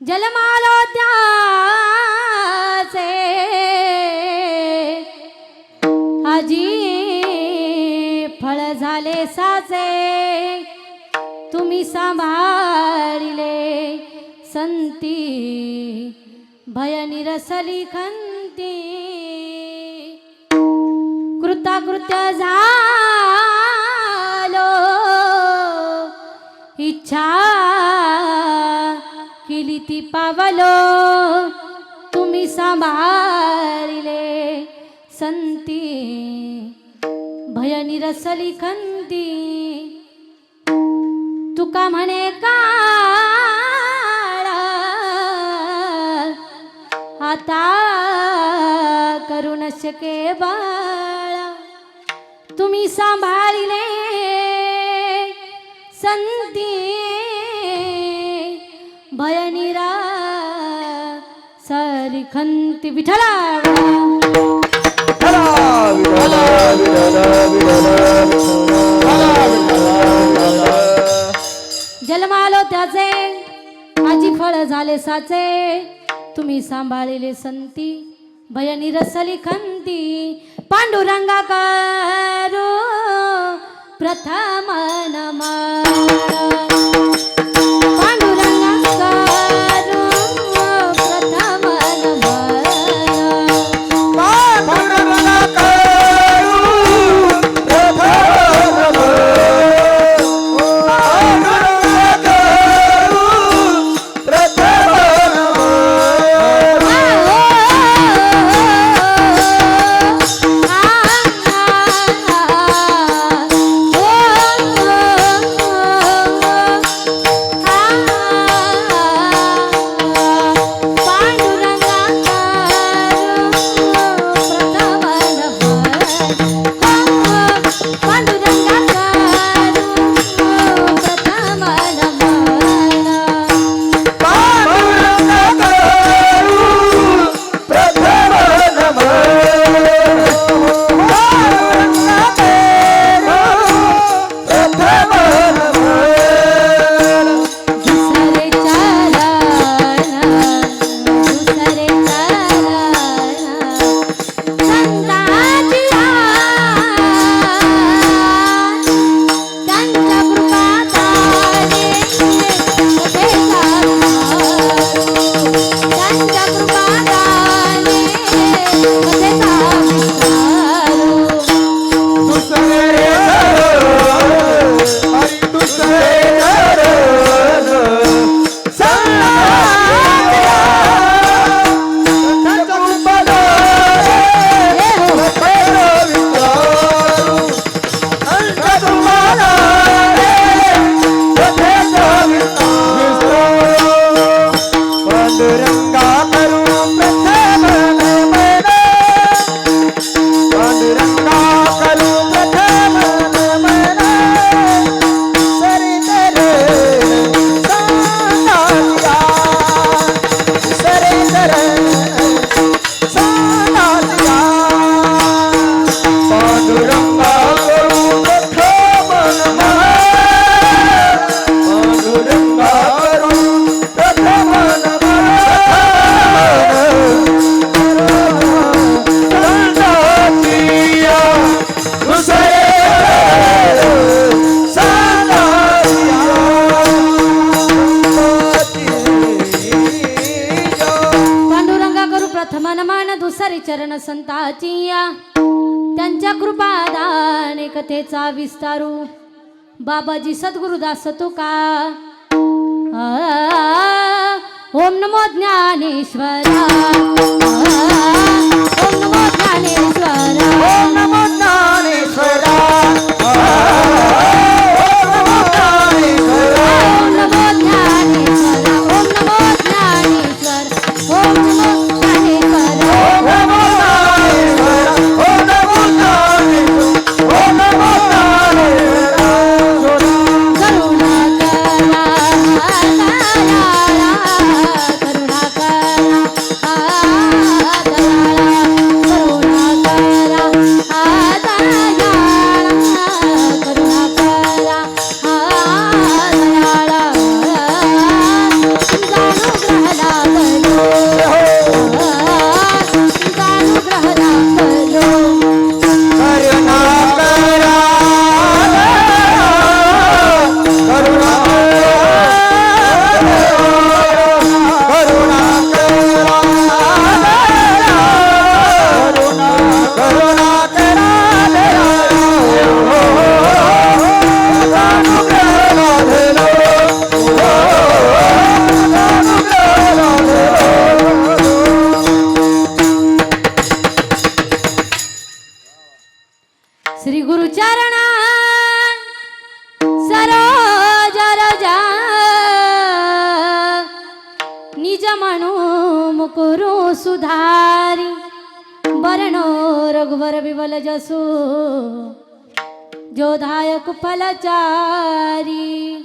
जलमालो त्याचे आजी फळ झाले साचे। तुम्ही सांभाळिले संती। भय निरसली खंती। कृताकृत्य झा संती भय निरसली खंती तुका म्हणे काळा आता करू न शके बाळा। तुम्ही सांभाळिले संती भयनिरा सरी खंती विठला जन्मालो त्याचे. माझी फळ झाले साचे. तुम्ही सांभाळिले संती. भय निरसली खंती. पांडुरंगा कारो प्रथम नमा संताची या. त्यांच्या कृपादान कथेचा विस्तारू. बाबाजी सद्गुरुदास तुका. आ, ओम नमो ज्ञानेश्वरा. ओम नमो ज्ञानेश्वरा. ओम नमो ज्ञानेश्वरा. శ్రీ గురు చరణ. సరోజ ముకురు సుధారి. వరణో రఘువర విబల జసు. జోధాయకు ఫలచారి.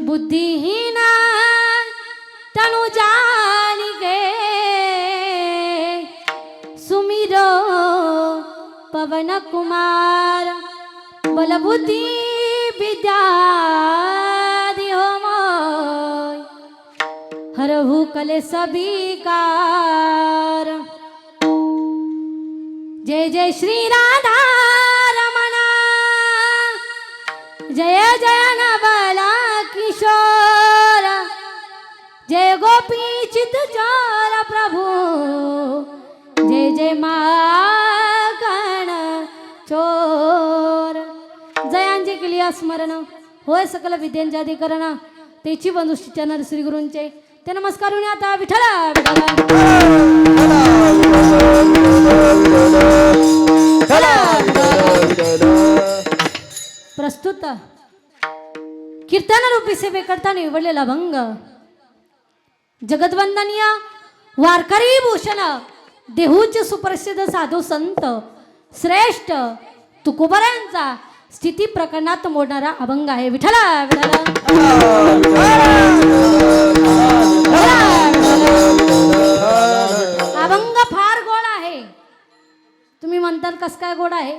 బుద్ధిహీన తనుజా पवन कुमार बलबुद्धि विद्या हो हरहु कले सभी कार। जय जय श्री राधा रमणा। जय जय नबला किशोर। जय गोपी चित चोर प्रभु। जय जय मा स्मरण होय सकल विद्यांचे अधिकरण तेची बंधुष्टीच्या नर श्री गुरूंचे ते नमस्कार होऊन आता विठला प्रस्तुत. कीर्तन रूपी सेवेकरता निवडलेला भंग. जगदवंदनीय वारकरी भूषण देहूचे सुप्रसिद्ध साधू संत श्रेष्ठ तुकोबरांचा स्थिती प्रकरणात मोडणारा अभंग आहे. विठला विठाला अभंग फार गोड आहे. तुम्ही म्हणताल कस काय गोड आहे?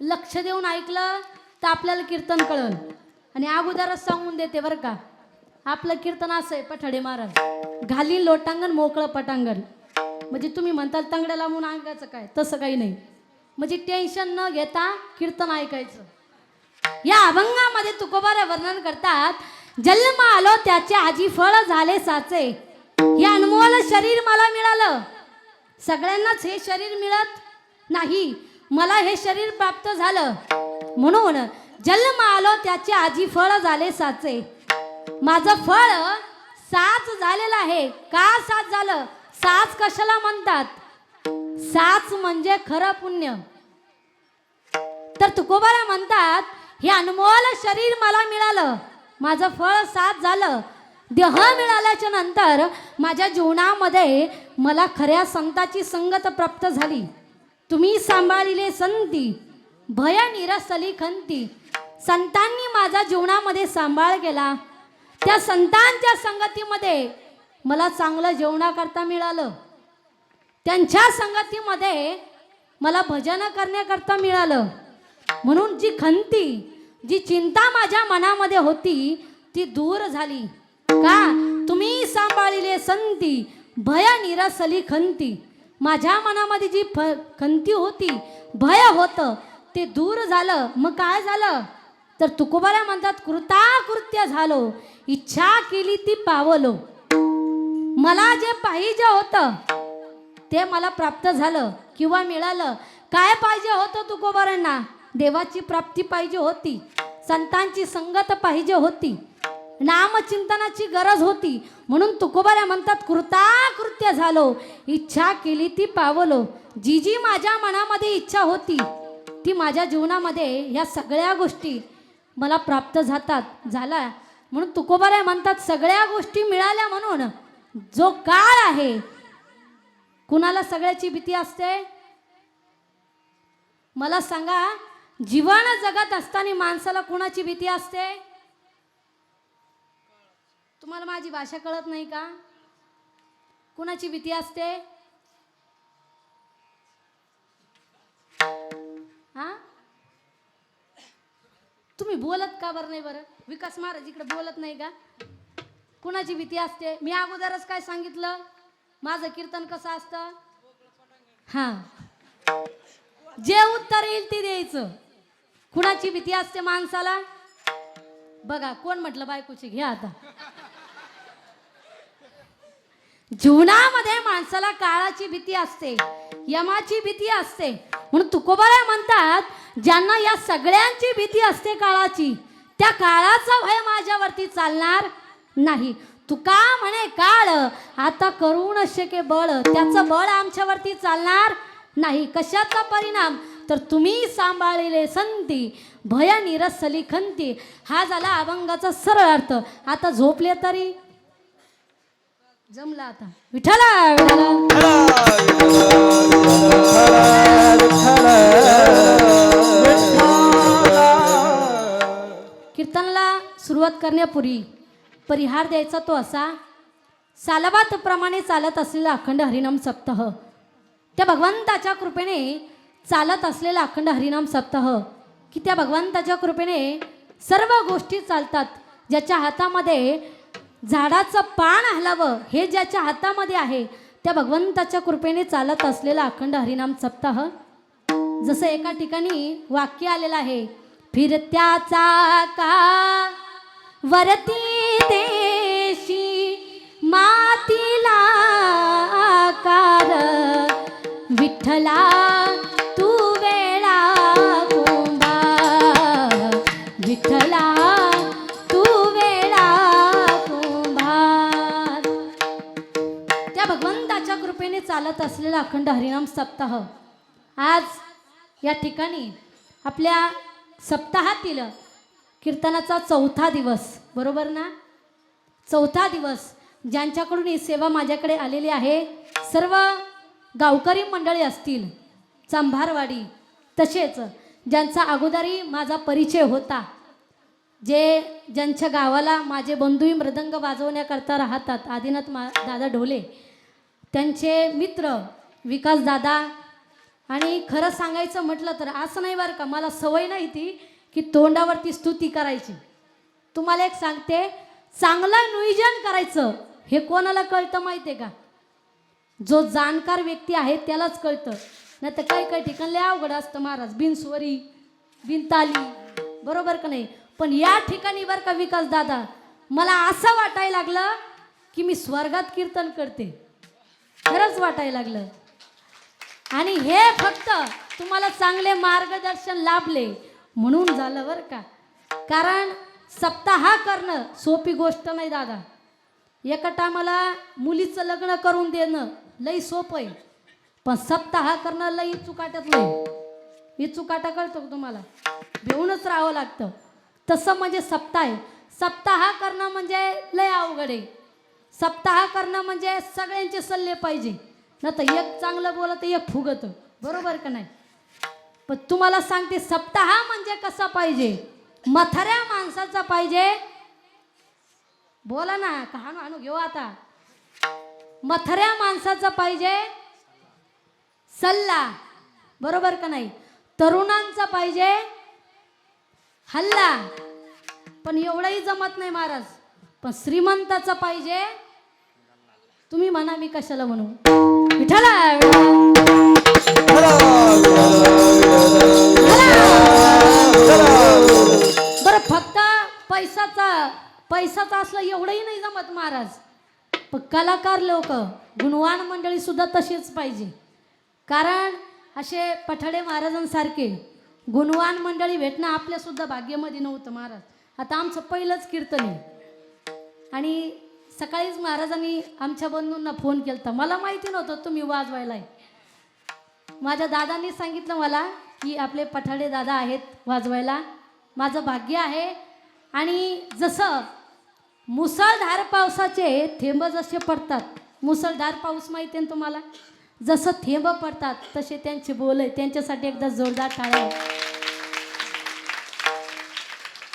लक्ष देऊन ऐकलं तर आपल्याला कीर्तन कळल. आणि अगोदरच सांगून देते बरं का. आपलं कीर्तन असं आहे पठाडे महाराज. घाली लोटांगण मोकळं पटांगण. म्हणजे तुम्ही म्हणताल तांगड्या लावून अंगाचं काय? तसं काही नाही. म्हणजे टेन्शन न घेता कीर्तन ऐकायचं. या अभंगामध्ये तुकोबारा वर्णन करतात जन्म आलो त्याचे आजी फळ झाले साचे. हे अनमोल शरीर मला मिळालं. सगळ्यांनाच हे शरीर मिळत नाही. मला हे शरीर प्राप्त झालं. म्हणून जन्म आलो त्याचे आजी फळ झाले साचे. माझं फळ साच झालेलं आहे. का साच झालं? साच कशाला म्हणतात? साच म्हणजे खरं पुण्य. तर तुकोबारा म्हणतात हे अनमोल शरीर मला मिळालं. माझं फळ साथ झालं. देह मिळाल्याच्या नंतर माझ्या जीवनामध्ये मला खऱ्या संताची संगत प्राप्त झाली. तुम्ही सांभाळिले संती भय निरसली खंती. संतांनी माझ्या जीवनामध्ये सांभाळ केला. त्या संतांच्या संगतीमध्ये मला चांगलं जेवणाकरता मिळालं. त्यांच्या संगतीमध्ये मला भजन करण्याकरता मिळालं. म्हणून जी खंती जी चिंता माझ्या मनामध्ये होती ती दूर झाली. का? तुम्ही सांभाळिले संती भय निरसली खंती. माझ्या मनामध्ये जी फ खंती होती भय होतं ते दूर झालं. मग काय झालं? तर तुकोबारा म्हणतात कृताकृत्य झालो. इच्छा केली ती पावलो. मला जे पाहिजे होतं ते मला प्राप्त झालं किंवा मिळालं. काय पाहिजे होतं तुकोबारांना? देवाची प्राप्ती पाहिजे होती. संतांची संगत पाहिजे होती. नामचिंतनाची गरज होती. म्हणून तुकोबाऱ्या म्हणतात कृताकृत्य झालो. इच्छा केली ती पावलो. जी जी माझ्या मनामध्ये इच्छा होती ती माझ्या जीवनामध्ये ह्या सगळ्या गोष्टी मला प्राप्त जातात झाला म्हणून तुकोबाऱ्या म्हणतात सगळ्या गोष्टी मिळाल्या म्हणून जो काळ आहे कुणाला सगळ्याची भीती असते? मला सांगा जीवन जगत असताना माणसाला कुणाची भीती असते? तुम्हाला माझी भाषा कळत नाही का? कुणाची भीती असते? हा? तुम्ही बोलत का बरं नाही बरं? विकास महाराज इकडे बोलत नाही का? कुणाची भीती असते? मी अगोदरच काय सांगितलं? माझं कीर्तन कसं असतं? हा. जे उत्तर येईल ते द्यायचं. कुणाची भीती असते माणसाला? बघा कोण म्हटलं बायकोची? घ्या आता. जीवनामध्ये माणसाला काळाची भीती असते यमाची भीती असते. म्हणून तुकोबारा म्हणतात ज्यांना या सगळ्यांची भीती असते काळाची त्या काळाचा भय माझ्यावरती चालणार नाही. तुका म्हणे काळ आता करू नशे के बळ त्याचं बळ आमच्यावरती चालणार नाही. कशाचा परिणाम? तर तुम्ही सांभाळिले संती भया निरसली खंती हा झाला अभंगाचा सरळ अर्थ. आता झोपले तरी? जमला आता. विठाला कीर्तनाला सुरुवात करण्यापूर्वी परिहार द्यायचा तो असा सालाबातप्रमाणे चालत असलेला अखंड हरिनाम सप्ताह. त्या भगवंताच्या कृपेने चालत असलेला अखंड हरिनाम सप्ताह की त्या भगवंताच्या कृपेने सर्व गोष्टी चालतात. ज्याच्या हातामध्ये झाडाचं पान हलावं हे ज्याच्या हातामध्ये आहे त्या भगवंताच्या कृपेने चालत असलेला अखंड हरिनाम सप्ताह. जसं एका ठिकाणी वाक्य आलेलं आहे फिरत्याचा का वरती देशी मातीला आकार विठ्ठला या भगवंताच्या कृपेने चालत असलेला अखंड हरिनाम सप्ताह आज या ठिकाणी आपल्या सप्ताहातील कीर्तनाचा चौथा दिवस बरोबर ना? चौथा दिवस ज्यांच्याकडून ही सेवा माझ्याकडे आलेली आहे सर्व गावकरी मंडळी असतील चांभारवाडी तसेच ज्यांचा अगोदरही माझा परिचय होता जे ज्यांच्या गावाला माझे बंधूही मृदंग वाजवण्याकरता राहतात आदिनाथ मा दादा ढोले त्यांचे मित्र विकास दादा आणि खरं सांगायचं म्हटलं तर असं नाही बरं का मला सवय नाही ती की तोंडावरती स्तुती करायची. तुम्हाला एक सांगते चांगलं नियोजन करायचं हे कोणाला कळतं माहिती आहे का? जो जाणकार व्यक्ती आहे त्यालाच कळतं. नाही तर काही काही ठिकाण लय अवघड असतं महाराज बिनस्वरी बिनताली बरोबर का नाही? पण या ठिकाणी बरं का विकास दादा मला असं वाटायला लागलं की मी स्वर्गात कीर्तन करते. खरंच वाटायला लागलं. आणि हे फक्त तुम्हाला चांगले मार्गदर्शन लाभले. म्हणून झालं बरं का. कारण सप्ताह करणं सोपी गोष्ट नाही दादा. एका टायमाला मुलीचं लग्न करून देणं लई सोपं आहे. पण सप्ताह करणं लई चुकाट्यात नाही. ही चुकाटा कळतो तुम्हाला? भिवूनच राहावं लागतं. तसं म्हणजे सप्ताह आहे. सप्ताह करणं म्हणजे लय अवघड आहे. सप्ताह करणं म्हणजे सगळ्यांचे सल्ले पाहिजे. न तर एक चांगलं बोलत एक फुगत. बरोबर का नाही? पण तुम्हाला सांगते सप्ताह म्हणजे कसा पाहिजे? मथऱ्या माणसाचा पाहिजे. बोला ना का आणू घेऊ आता. मथऱ्या माणसाचा पाहिजे सल्ला. बरोबर का नाही? तरुणांचा पाहिजे हल्ला. पण एवढंही जमत नाही महाराज. पण श्रीमंताचा पाहिजे तुम्ही म्हणा मी कशाला म्हणू? विठाला बरं फक्त पैसाचा पैसाचा असलं एवढंही नाही जमत महाराज. पण कलाकार लोक गुणवान मंडळी सुद्धा तशीच पाहिजे. कारण असे पठाडे महाराजांसारखे गुणवान मंडळी भेटणं आपल्या सुद्धा भाग्यामध्ये नव्हतं महाराज. आता आमचं पहिलंच कीर्तन आहे. आणि सकाळीच महाराजांनी आमच्या बंधूंना फोन केला मला माहिती नव्हतं तुम्ही वाजवायला आहे माझ्या दादांनी सांगितलं मला की आपले पठाडे दादा आहेत वाजवायला. माझं भाग्य आहे. आणि जसं मुसळधार पावसाचे थेंब जसे पडतात मुसळधार पाऊस माहिती आहे ना तुम्हाला? जसं थेंब पडतात तसे त्यांचे बोल आहे त्यांच्यासाठी एकदा जोरदार टाळा.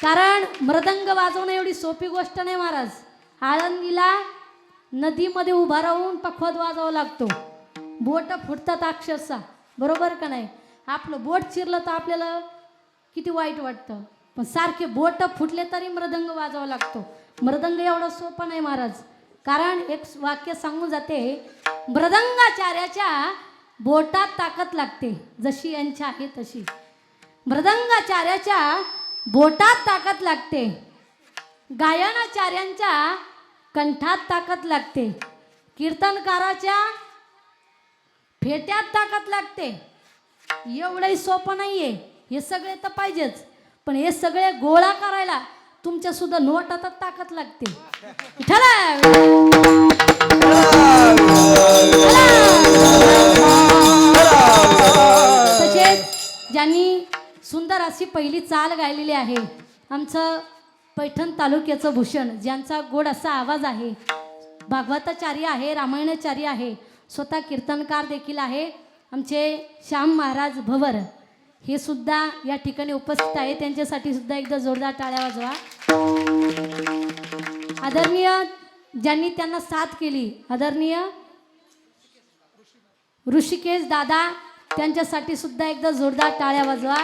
कारण मृदंग वाजवणं एवढी सोपी गोष्ट नाही महाराज. आळंदीला नदीमध्ये उभा राहून पखवाद वाजावा लागतो. बोट फुटतात अक्षरशः. बरोबर का नाही? आपलं बोट चिरलं तर आपल्याला किती वाईट वाटतं. पण सारखे बोट फुटले तरी मृदंग वाजावा लागतो. मृदंग एवढा सोपा नाही महाराज. कारण एक वाक्य सांगून जाते मृदंगाचार्याच्या बोटात ताकद लागते. जशी यांच्या आहे तशी. मृदंगाचार्याच्या बोटात ताकद लागते. गायनाचार्यांच्या कंठात ताकद लागते. कीर्तनकाराच्या फेट्यात ताकद लागते. एवढंही सोपं नाही आहे हे सगळे तर पाहिजेच. पण हे सगळे गोळा करायला तुमच्या सुद्धा नोटातच ताकद लागते. तसेच ज्यांनी सुंदर अशी पहिली चाल गायलेली आहे आमचं पैठण तालुक्याचं भूषण ज्यांचा गोड असा आवाज आहे. भागवताचार्य आहे रामायणाचार्य आहे स्वतः कीर्तनकार देखील आहे आमचे श्याम महाराज भवर. हे सुद्धा या ठिकाणी उपस्थित आहे त्यांच्यासाठी सुद्धा एकदा जोरदार टाळ्या वाजवा. आदरणीय ज्यांनी त्यांना साथ केली आदरणीय ऋषिकेश दादा त्यांच्यासाठी सुद्धा एकदा जोरदार टाळ्या वाजवा.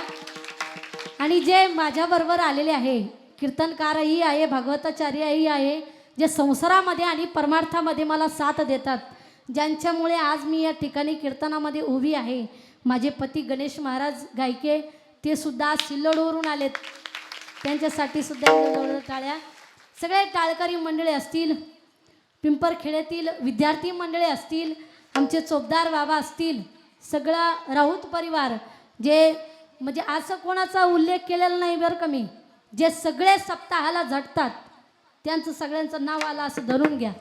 आणि जे माझ्याबरोबर आलेले आहे कीर्तनकारही आहे भगवताचार्यही आहे जे संसारामध्ये आणि परमार्थामध्ये मला साथ देतात. ज्यांच्यामुळे आज मी या ठिकाणी कीर्तनामध्ये उभी आहे. माझे पती गणेश महाराज गायके ते सुद्धा आज सिल्लोडवरून आलेत. त्यांच्यासाठी सुद्धा टाळ्या. सगळे टाळकरी मंडळे असतील पिंपरखेड्यातील विद्यार्थी मंडळे असतील आमचे चोपदार बाबा असतील सगळा राऊत परिवार जे म्हणजे असं कोणाचा उल्लेख केलेला नाही बरं कमी जे सगळे सप्ताहाला झटतात त्यांचं सगळ्यांचं नाव आलं असं धरून घ्या.